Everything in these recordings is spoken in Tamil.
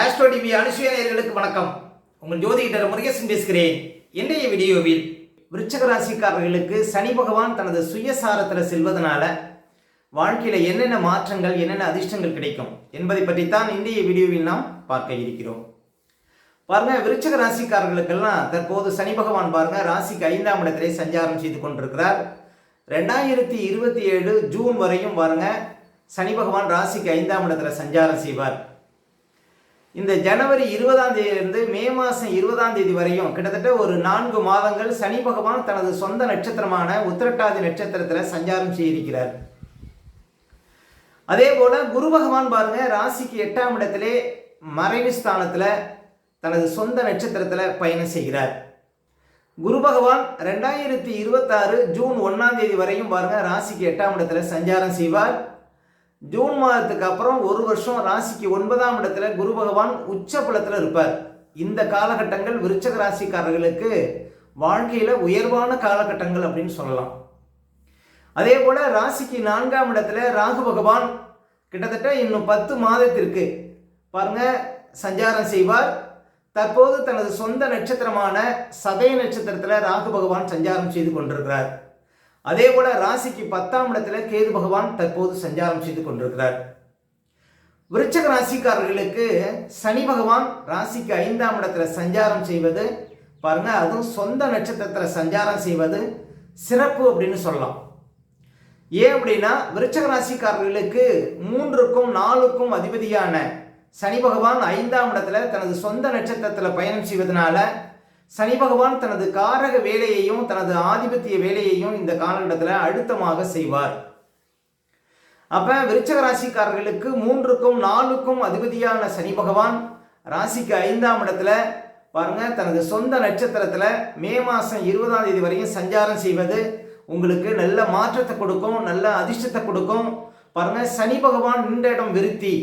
ஆஸ்ட்ரோ டிவி அனுசுய வணக்கம். உங்கள் ஜோதிடர் முருகேசன் பேசுகிறேன். இன்றைய வீடியோவில் விருச்சக ராசிக்காரர்களுக்கு சனி பகவான் தனது சுயசாரத்தில் செல்வதனால வாழ்க்கையில் என்னென்ன மாற்றங்கள் என்னென்ன அதிர்ஷ்டங்கள் கிடைக்கும் என்பதை பற்றித்தான் இன்றைய வீடியோவில் நாம் பார்க்க இருக்கிறோம். பாருங்க விருச்சக ராசிக்காரர்களுக்கெல்லாம் தற்போது சனி பகவான் பாருங்க ராசிக்கு ஐந்தாம் இடத்திலே சஞ்சாரம் செய்து கொண்டிருக்கிறார். ரெண்டாயிரத்தி இருபத்தி ஏழு ஜூன் வரையும் பாருங்க சனி பகவான் ராசிக்கு ஐந்தாம் இடத்துல சஞ்சாரம் செய்வார். இந்த ஜனவரி இருபதாம் தேதியிலிருந்து மே மாதம் இருபதாம் தேதி வரையும் கிட்டத்தட்ட ஒரு நான்கு மாதங்கள் சனி பகவான் தனது சொந்த நட்சத்திரமான உத்திரட்டாதி நட்சத்திரத்தில் சஞ்சாரம் செய்திருக்கிறார். அதே போல குரு பகவான் பாருங்க ராசிக்கு எட்டாம் இடத்திலே மறைவு ஸ்தானத்தில் தனது சொந்த நட்சத்திரத்தில் பயணம் செய்கிறார். குரு பகவான் ரெண்டாயிரத்தி இருபத்தாறு ஜூன் ஒன்றாம் தேதி வரையும் பாருங்க ராசிக்கு எட்டாம் இடத்துல சஞ்சாரம் செய்வார். ஜூன் மாதத்துக்கு அப்புறம் ஒரு வருஷம் ராசிக்கு ஒன்பதாம் இடத்துல குரு பகவான் உச்ச பலத்தில் இருப்பார். இந்த காலகட்டங்கள் விருச்சக ராசிக்காரர்களுக்கு வாழ்க்கையில் உயர்வான காலகட்டங்கள் அப்படின்னு சொல்லலாம். அதே போல் ராசிக்கு நான்காம் இடத்துல ராகு பகவான் கிட்டத்தட்ட இன்னும் பத்து மாதத்திற்கு பாருங்க சஞ்சாரம் செய்வார். தற்போது தனது சொந்த நட்சத்திரமான சதய நட்சத்திரத்தில் ராகு பகவான் சஞ்சாரம் செய்து கொண்டிருக்கிறார். அதே போல ராசிக்கு பத்தாம் இடத்துல கேது பகவான் தற்போது சஞ்சாரம் செய்து கொண்டிருக்கிறார். விருச்சக ராசிக்காரர்களுக்கு சனி பகவான் ராசிக்கு ஐந்தாம் இடத்துல சஞ்சாரம் செய்வது பாருங்க அதுவும் சொந்த நட்சத்திரத்தில் சஞ்சாரம் செய்வது சிறப்பு அப்படின்னு சொல்லலாம். ஏன் அப்படின்னா விருச்சக ராசிக்காரர்களுக்கு மூன்றுக்கும் நாலுக்கும் அதிபதியான சனி பகவான் ஐந்தாம் இடத்துல தனது சொந்த நட்சத்திரத்தில் பயணம் செய்வதனால சனி பகவான் தனது காரக வேலையையும் தனது ஆதிபத்திய வேலையையும் இந்த காலகட்டத்தில் அழுத்தமாக செய்வார். அப்ப விருச்சக ராசிக்காரர்களுக்கு மூன்றுக்கும் நாலுக்கும் அதிபதியான சனி பகவான் ராசிக்கு ஐந்தாம் இடத்துல பாருங்க தனது சொந்த நட்சத்திரத்தில் மே மாதம் இருபதாம் தேதி வரையும் சஞ்சாரம் செய்வது உங்களுக்கு நல்ல மாற்றத்தை கொடுக்கும் நல்ல அதிர்ஷ்டத்தை கொடுக்கும். பாருங்க சனி பகவான் இந்த இடம் விருத்தி.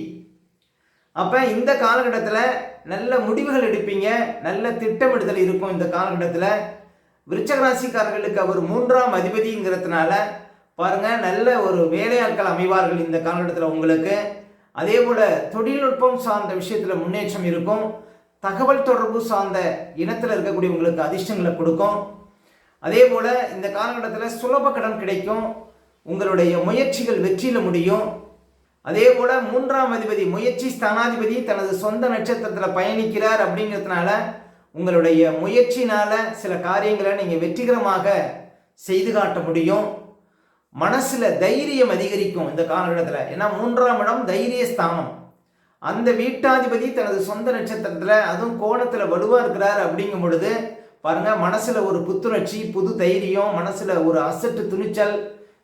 அப்போ இந்த காலகட்டத்தில் நல்ல முடிவுகள் எடுப்பீங்க நல்ல திட்டமிடுதல் இருக்கும் இந்த காலகட்டத்தில். விருச்சகராசிக்காரர்களுக்கு அவர் மூன்றாம் அதிபதிங்கிறதுனால பாருங்கள் நல்ல ஒரு வேலையாட்கள் அமைவார்கள் இந்த காலகட்டத்தில் உங்களுக்கு. அதே போல் தொழில்நுட்பம் சார்ந்த விஷயத்தில் முன்னேற்றம் இருக்கும். தகவல் தொடர்பு சார்ந்த இனத்தில் இருக்கக்கூடிய உங்களுக்கு அதிர்ஷ்டங்களை கொடுக்கும். அதே போல் இந்த காலகட்டத்தில் சுலப கடன் கிடைக்கும். உங்களுடைய முயற்சிகள் வெற்றியில் முடியும். அதே போல மூன்றாம் அதிபதி முயற்சி ஸ்தானாதிபதி தனது சொந்த நட்சத்திரத்தில் பயணிக்கிறார் அப்படிங்கிறதுனால உங்களுடைய முயற்சினால சில காரியங்களை நீங்கள் வெற்றிகரமாக செய்து காட்ட முடியும். மனசில் தைரியம் அதிகரிக்கும் இந்த காலகட்டத்தில். ஏன்னா மூன்றாம் இடம் தைரிய ஸ்தானம். அந்த வீட்டாதிபதி தனது சொந்த நட்சத்திரத்தில் அதுவும் கோணத்தில் வலுவாக இருக்கிறார் அப்படிங்கும் பொழுது பாருங்கள் மனசில் ஒரு புத்துணர்ச்சி புது தைரியம் மனசில் ஒரு அசட்டு துணிச்சல்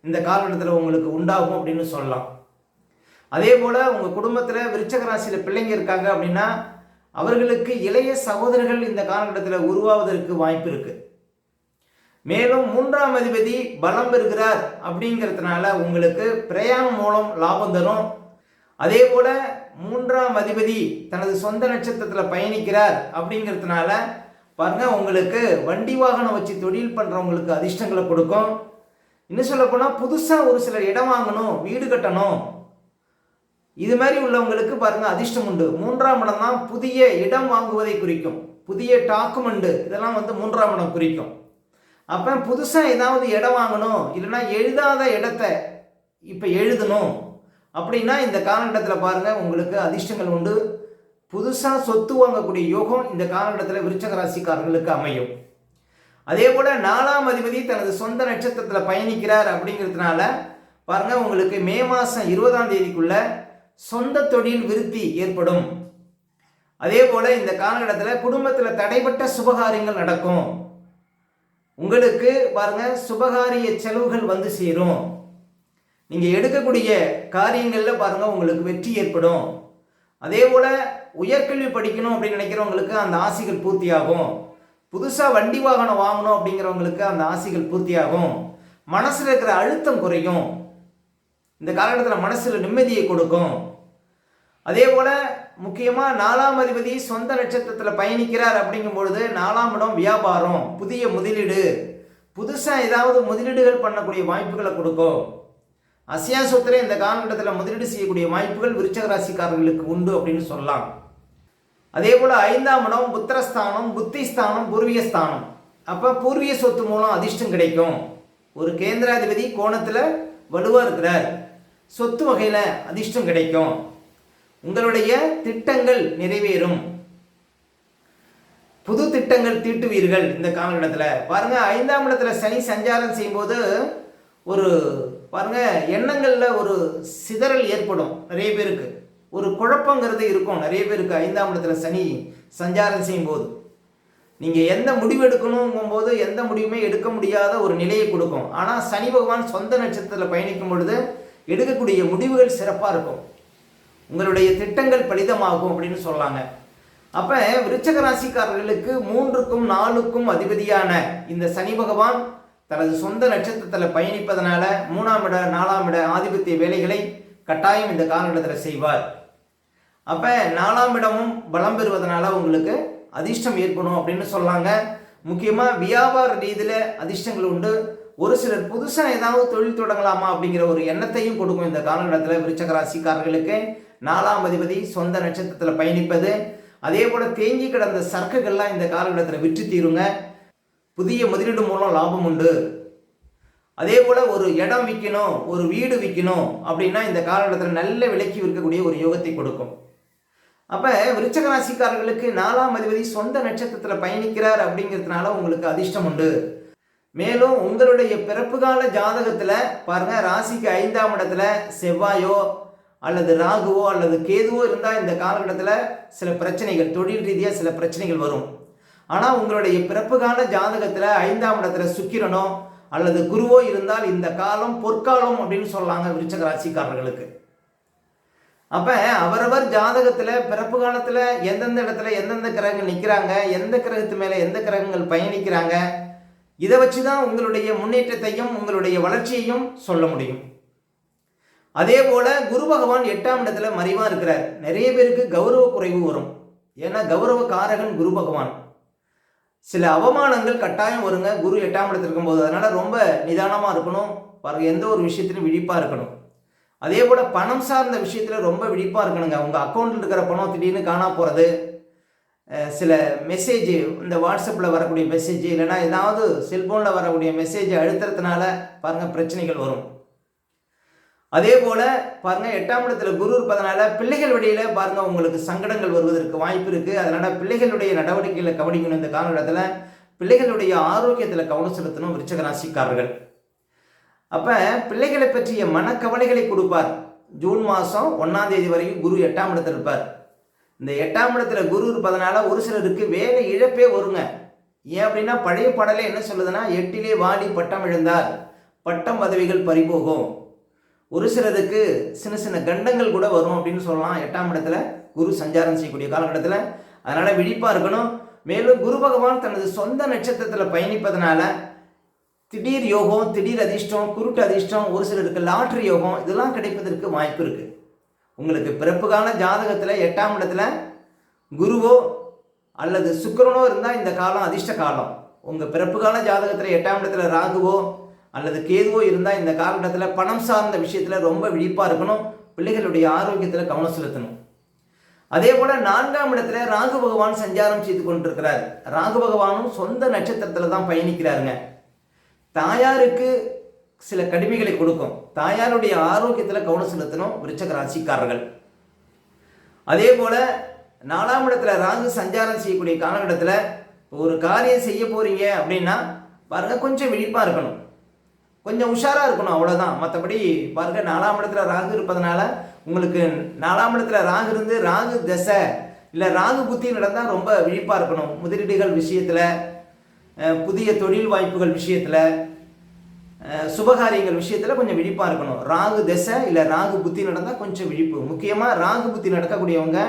இந்த காலகட்டத்தில் உங்களுக்கு உண்டாகும் அப்படின்னு சொல்லலாம். அதே போல் உங்கள் குடும்பத்தில் விருச்சக ராசியில் பிள்ளைங்க இருக்காங்க அப்படின்னா அவர்களுக்கு இளைய சகோதரர்கள் இந்த காலகட்டத்தில் உருவாவதற்கு வாய்ப்பு இருக்கு. மேலும் மூன்றாம் அதிபதி பலம் பெறுகிறார் அப்படிங்கிறதுனால உங்களுக்கு பிரயாணம் மூலம் லாபம் தரும். அதே போல மூன்றாம் அதிபதி தனது சொந்த நட்சத்திரத்தில் பயணிக்கிறார் அப்படிங்கிறதுனால பாருங்க உங்களுக்கு வண்டி வாகனம் வச்சு தொழில் பண்ணுறவங்களுக்கு அதிர்ஷ்டங்களை கொடுக்கும். இன்னும் சொல்ல போனால் புதுசாக ஒரு சிலர் இடம் வாங்கணும் வீடு கட்டணும். இது மாதிரி உள்ளவங்களுக்கு பாருங்க அதிர்ஷ்டம் உண்டு. மூன்றாம் இடம் தான் புதிய இடம் வாங்குவதை குறிக்கும். புதிய டாக்குமெண்ட்டு இதெல்லாம் வந்து மூன்றாம் இடம் குறிக்கும். அப்போ புதுசாக ஏதாவது இடம் வாங்கணும் இல்லைன்னா எழுதாத இடத்த இப்போ எழுதணும். அப்படின்னா இந்த காலகட்டத்தில் பாருங்க உங்களுக்கு அதிர்ஷ்டங்கள் உண்டு. புதுசாக சொத்து வாங்கக்கூடிய யோகம் இந்த காலகட்டத்தில் விருச்சக ராசிக்காரர்களுக்கு அமையும். அதே போல் நாலாம் அதிபதி தனது சொந்த நட்சத்திரத்தில் பயணிக்கிறார் அப்படிங்கிறதுனால பாருங்க உங்களுக்கு மே மாதம் இருபதாம் தேதிக்குள்ளே சொந்த தொழில் விருத்தி ஏற்படும். அதே போல இந்த காலகட்டத்தில் குடும்பத்தில் தடைப்பட்ட சுபகாரியங்கள் நடக்கும். உங்களுக்கு பாருங்க சுபகாரிய செலவுகள் வந்து சேரும். நீங்க எடுக்கக்கூடிய காரியங்களில் பாருங்க உங்களுக்கு வெற்றி ஏற்படும். அதே போல உயர்கல்வி படிக்கணும் அப்படின்னு நினைக்கிறவங்களுக்கு அந்த ஆசைகள் பூர்த்தியாகும். புதுசாக வண்டி வாகனம் வாங்கணும் அப்படிங்கிறவங்களுக்கு அந்த ஆசைகள் பூர்த்தியாகும். மனசில் இருக்கிற அழுத்தம் குறையும். இந்த காலகட்டத்தில் மனசில் நிம்மதியை கொடுக்கும். அதே போல் முக்கியமாக நாலாம் அதிபதி சொந்த நட்சத்திரத்தில் பயணிக்கிறார் அப்படிங்கும் பொழுது நாலாம் இடம் வியாபாரம் புதிய முதலீடு. புதுசாக ஏதாவது முதலீடுகள் பண்ணக்கூடிய வாய்ப்புகளை கொடுக்கும். அசியா சொத்துல இந்த காலகட்டத்தில் முதலீடு செய்யக்கூடிய வாய்ப்புகள் விருச்சக ராசிக்காரர்களுக்கு உண்டு அப்படின்னு சொல்லலாம். அதே போல் ஐந்தாம் இடம் புத்திரஸ்தானம் புத்திஸ்தானம் பூர்வீகஸ்தானம். அப்போ பூர்வீக சொத்து மூலம் அதிர்ஷ்டம் கிடைக்கும். ஒரு கேந்திராதிபதி கோணத்தில் வலுவாக இருக்கிறார் சொத்து வகையில் அதிர்ஷ்டம் கிடைக்கும். உங்களுடைய திட்டங்கள் நிறைவேறும். புது திட்டங்கள் தீட்டுவீர்கள் இந்த காலகட்டத்தில் பாருங்க ஐந்தாம் இடத்துல சனி சஞ்சாரம் செய்யும்போது ஒரு பாருங்க எண்ணங்களில் ஒரு சிதறல் ஏற்படும் நிறைய பேருக்கு. ஒரு குழப்பங்கிறது இருக்கும் நிறைய பேருக்கு ஐந்தாம் இடத்துல சனி சஞ்சாரம் செய்யும்போது. நீங்கள் எந்த முடிவு எடுக்கணுங்கும் போது எந்த முடிவுமே எடுக்க முடியாத ஒரு நிலையை கொடுக்கும். ஆனால் சனி பகவான் சொந்த நட்சத்திரத்தில் பயணிக்கும் பொழுது எடுக்கக்கூடிய முடிவுகள் சிறப்பாக இருக்கும். உங்களுடைய திட்டங்கள் பலிதமாகும் அப்படின்னு சொல்லலாங்க அப்போ விருச்சக ராசிக்காரர்களுக்கு மூன்றுக்கும் நாலுக்கும் அதிபதியான இந்த சனி பகவான் தனது சொந்த நட்சத்திரத்தில் பயணிப்பதனால மூணாம் இட நாலாம் இட ஆதிபத்திய வேலைகளை கட்டாயம் இந்த காலகட்டத்தில் செய்வார். அப்போ நாலாம் இடமும் பலம் பெறுவதனால உங்களுக்கு அதிர்ஷ்டம் ஏற்படும் அப்படின்னு சொல்லாங்க. முக்கியமாக வியாபார ரீதியில் அதிர்ஷ்டங்கள் உண்டு. ஒரு சிலர் புதுசாக ஏதாவது தொழில் தொடங்கலாமா அப்படிங்கிற ஒரு எண்ணத்தையும் கொடுக்கும் இந்த காலகட்டத்தில் விருச்சக ராசிக்காரர்களுக்கு நாலாம் அதிபதி சொந்த நட்சத்திரத்தில் பயணிப்பது. அதே போல் தேங்கி கிடந்த சரக்குகள்லாம் இந்த காலகட்டத்தில் விற்று தீருங்க. புதிய முதலீடு மூலம் லாபம் உண்டு. அதே போல் ஒரு இடம் விற்கணும் ஒரு வீடு விற்கணும் அப்படின்னா இந்த காலகட்டத்தில் நல்ல விலைக்கு விற்கக்கூடிய ஒரு யோகத்தை கொடுக்கும். அப்போ விருச்சக ராசிக்காரர்களுக்கு நாலாம் அதிபதி சொந்த நட்சத்திரத்தில் பயணிக்கிறார் அப்படிங்கிறதுனால உங்களுக்கு அதிர்ஷ்டம் உண்டு. மேலும் உங்களுடைய பிறப்பு கால ஜாதகத்தில் பாருங்க ராசிக்கு ஐந்தாம் இடத்துல செவ்வாயோ அல்லது ராகுவோ அல்லது கேதுவோ இருந்தால் இந்த காலகட்டத்தில் சில பிரச்சனைகள் தொழில் ரீதியாக சில பிரச்சனைகள் வரும். ஆனால் உங்களுடைய பிறப்பு கால ஜாதகத்தில் ஐந்தாம் இடத்துல சுக்கிரனோ அல்லது குருவோ இருந்தால் இந்த காலம் பொற்காலம் அப்படின்னு சொல்லலாங்க விருச்சக ராசிக்காரர்களுக்கு அப்ப அவரவர் ஜாதகத்துல பிறப்பு காலத்துல எந்தெந்த இடத்துல எந்தெந்த கிரகங்கள் நிற்கிறாங்க எந்த கிரகத்து மேல எந்த கிரகங்கள் பயணிக்கிறாங்க இதை வச்சு தான் உங்களுடைய முன்னேற்றத்தையும் உங்களுடைய வளர்ச்சியையும் சொல்ல முடியும். அதே போல குரு பகவான் எட்டாம் இடத்துல மறைவா இருக்கிறார். நிறைய பேருக்கு கௌரவ குறைவு வரும். ஏன்னா கௌரவ காரகன் குரு பகவான். சில அவமானங்கள் கட்டாயம் வருங்க. குரு எட்டாம் இடத்துல இருக்கும்போது. அதனால ரொம்ப நிதானமா இருக்கணும். எந்த ஒரு விஷயத்திலும் விழிப்பா இருக்கணும். அதே போல் பணம் சார்ந்த விஷயத்தில் ரொம்ப விழிப்பாக இருக்கணுங்க. உங்கள் அக்கௌண்ட்டில் இருக்கிற பணம் திடீர்னு காணா போகிறது சில மெசேஜ் இந்த வாட்ஸ்அப்பில் வரக்கூடிய மெசேஜ் இல்லைன்னா ஏதாவது செல்ஃபோனில் வரக்கூடிய மெசேஜை அழுத்துறதுனால பாருங்கள் பிரச்சனைகள் வரும். அதே போல் பாருங்கள் எட்டாம் இடத்துல குரு இருப்பதனால பிள்ளைகள் வழியில் பாருங்கள் உங்களுக்கு சங்கடங்கள் வருவதற்கு வாய்ப்பு இருக்குது அதனால் பிள்ளைகளுடைய நடவடிக்கைகளை கவனிக்கணும். இந்த காலகட்டத்தில் பிள்ளைகளுடைய ஆரோக்கியத்தில் கவனம் செலுத்தணும் விருச்சக ராசிக்காரர்கள். அப்போ பிள்ளைகளை பற்றிய மனக்கவலைகளை கொடுப்பார். ஜூன் மாதம் ஒன்றாம் தேதி வரைக்கும் குரு எட்டாம் இடத்துல இருப்பார். இந்த எட்டாம் இடத்துல குரு இருப்பதனால ஒரு சிலருக்கு வேலை இழப்பே வருங்க. ஏன் அப்படின்னா பழைய பாடலே என்ன சொல்லுதுன்னா எட்டிலே வாடி பட்டம் இழந்தார் பட்டம் பதவிகள் பறிபோகும். ஒரு சிலருக்கு சின்ன சின்ன கண்டங்கள் கூட வரும் அப்படின்னு சொல்லலாம். எட்டாம் இடத்துல குரு சஞ்சாரம் செய்யக்கூடிய காலகட்டத்தில். அதனால் விழிப்பாக இருக்கணும். மேலும் குரு பகவான் தனது சொந்த நட்சத்திரத்தில் பயணிப்பதனால திடீர் யோகம் திடீர் அதிர்ஷ்டம் குருட்டு அதிர்ஷ்டம் ஒரு சிலருக்கு லாட்ரி யோகம் இதெல்லாம் கிடைப்பதற்கு வாய்ப்பு இருக்குது உங்களுக்கு பிறப்புக்கான ஜாதகத்தில் எட்டாம் இடத்துல குருவோ அல்லது சுக்கரனோ இருந்தால் இந்த காலம் அதிர்ஷ்ட காலம். உங்கள் பிறப்புக்கான ஜாதகத்தில் எட்டாம் இடத்துல ராகுவோ அல்லது கேதுவோ இருந்தால் இந்த காலகட்டத்தில் பணம் சார்ந்த விஷயத்தில் ரொம்ப விழிப்பாக இருக்கணும். பிள்ளைகளுடைய ஆரோக்கியத்தில் கவனம் செலுத்தணும். அதே போல் நான்காம் இடத்துல ராகு பகவான் சஞ்சாரம் செய்து கொண்டிருக்கிறார். ராகு பகவானும் சொந்த நட்சத்திரத்தில் தான் பயணிக்கிறாருங்க. தாயாருக்கு சில கடுமைகளை கொடுக்கும். தாயாருடைய ஆரோக்கியத்தில் கவனம் செலுத்தணும் விருச்சக ராசிக்காரர்கள். அதே போல நாலாம் இடத்துல ராகு சஞ்சாரம் செய்யக்கூடிய காலகட்டத்தில் ஒரு காரியம் செய்ய போறீங்க அப்படின்னா பாருங்க கொஞ்சம் விழிப்பாக இருக்கணும். கொஞ்சம் உஷாராக இருக்கணும் அவ்வளோதான் மற்றபடி பாருங்க நாலாம் இடத்துல ராகு இருப்பதனால உங்களுக்கு நாலாம் இடத்துல ராகு இருந்து ராகு தசை இல்லை ராகு புத்தி நடந்தால் ரொம்ப விழிப்பாக இருக்கணும். முதலீடுகள் விஷயத்தில் புதிய தொழில் வாய்ப்புகள் விஷயத்தில் சுபகாரியங்கள் விஷயத்தில் கொஞ்சம் விழிப்பாக இருக்கணும். ராகு தசை இல்லை ராகு புத்தி நடந்தால் கொஞ்சம் விழிப்பு. முக்கியமாக ராகு புத்தி நடக்கக்கூடியவங்க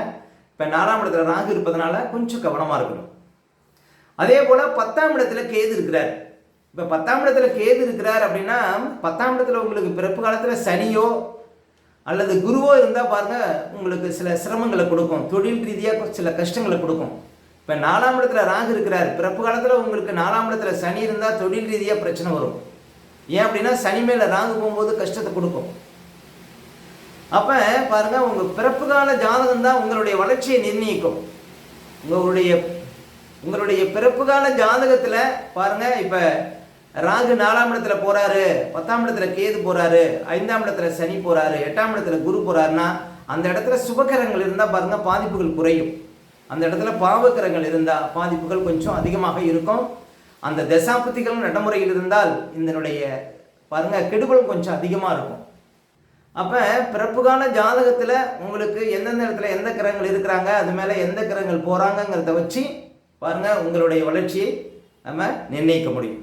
இப்போ நாலாம் இடத்துல ராகு இருப்பதனால கொஞ்சம் கவனமாக இருக்கணும். அதே போல் பத்தாம் இடத்துல கேது இருக்கிறார். இப்போ பத்தாம் இடத்துல கேது இருக்கிறார் அப்படின்னா பத்தாம் இடத்துல உங்களுக்கு பிறப்பு காலத்தில் சனியோ அல்லது குருவோ இருந்தால் பாருங்கள் உங்களுக்கு சில சிரமங்களை கொடுக்கும். தொழில் ரீதியாக சில கஷ்டங்களை கொடுக்கும். இப்போ நாலாம் இடத்துல ராகு இருக்கிறார். பிறப்பு காலத்தில் உங்களுக்கு நாலாம் இடத்துல சனி இருந்தால் தொழில் ரீதியாக பிரச்சனை வரும். ஏன் அப்படின்னா சனி மேலே ராகு போகும்போது கஷ்டத்தை கொடுக்கும். அப்போ பாருங்க உங்கள் பிறப்பு கால ஜாதகம் தான் உங்களுடைய வளர்ச்சியை நிர்ணயிக்கும். உங்களுடைய உங்களுடைய பிறப்பு கால ஜாதகத்தில் பாருங்க இப்போ ராகு நாலாம் இடத்துல போகிறாரு பத்தாம் இடத்துல கேது போகிறாரு ஐந்தாம் இடத்துல சனி போகிறாரு எட்டாம் இடத்துல குரு போகிறாருன்னா அந்த இடத்துல சுபகரங்கள் இருந்தால் பாருங்கள் பாதிப்புகள் குறையும். அந்த இடத்துல பாவக்கரங்கள் இருந்தால் பாதிப்புகள் கொஞ்சம் அதிகமாக இருக்கும். அந்த தசாபுத்திகள் நடைமுறையில் இருந்தால் இதனுடைய பாருங்க கெடுபல் கொஞ்சம் அதிகமாக இருக்கும். அப்போ பிறப்புக்கான ஜாதகத்தில் உங்களுக்கு எந்தெந்த இடத்துல எந்த கிரகங்கள் இருக்கிறாங்க அது மேலே எந்த கிரகங்கள் போகிறாங்கங்கிறத வச்சு பாருங்க உங்களுடைய வளர்ச்சியை நம்ம நிர்ணயிக்க முடியும்.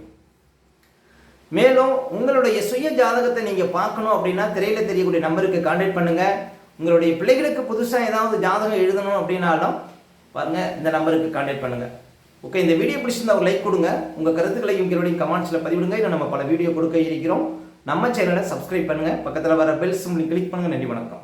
மேலும் உங்களுடைய சுய ஜாதகத்தை நீங்கள் பார்க்கணும் அப்படின்னா திரையில் தெரியக்கூடிய நம்பருக்கு கான்டாக்ட் பண்ணுங்கள் உங்களுடைய பிள்ளைகளுக்கு புதுசாக ஏதாவது ஜாதகம் எழுதணும் அப்படின்னாலும் பாருங்கள் இந்த நம்பருக்கு காண்டாக்ட் பண்ணுங்கள் ஓகே இந்த வீடியோ பிடிச்சிருந்தா ஒரு லைக் கொடுங்க. உங்கள் கருத்துக்களையும் உங்களுடைய கமெண்ட்ஸில் பதிவிடுங்க. இல்லை நம்ம பல வீடியோ கொடுக்க இருக்கிறோம். நம்ம சேனலை சப்ஸ்கிரைப் பண்ணுங்கள் பக்கத்தில் வர பெல் சிம்லி கிளிக் பண்ணுங்கள் நன்றி வணக்கம்.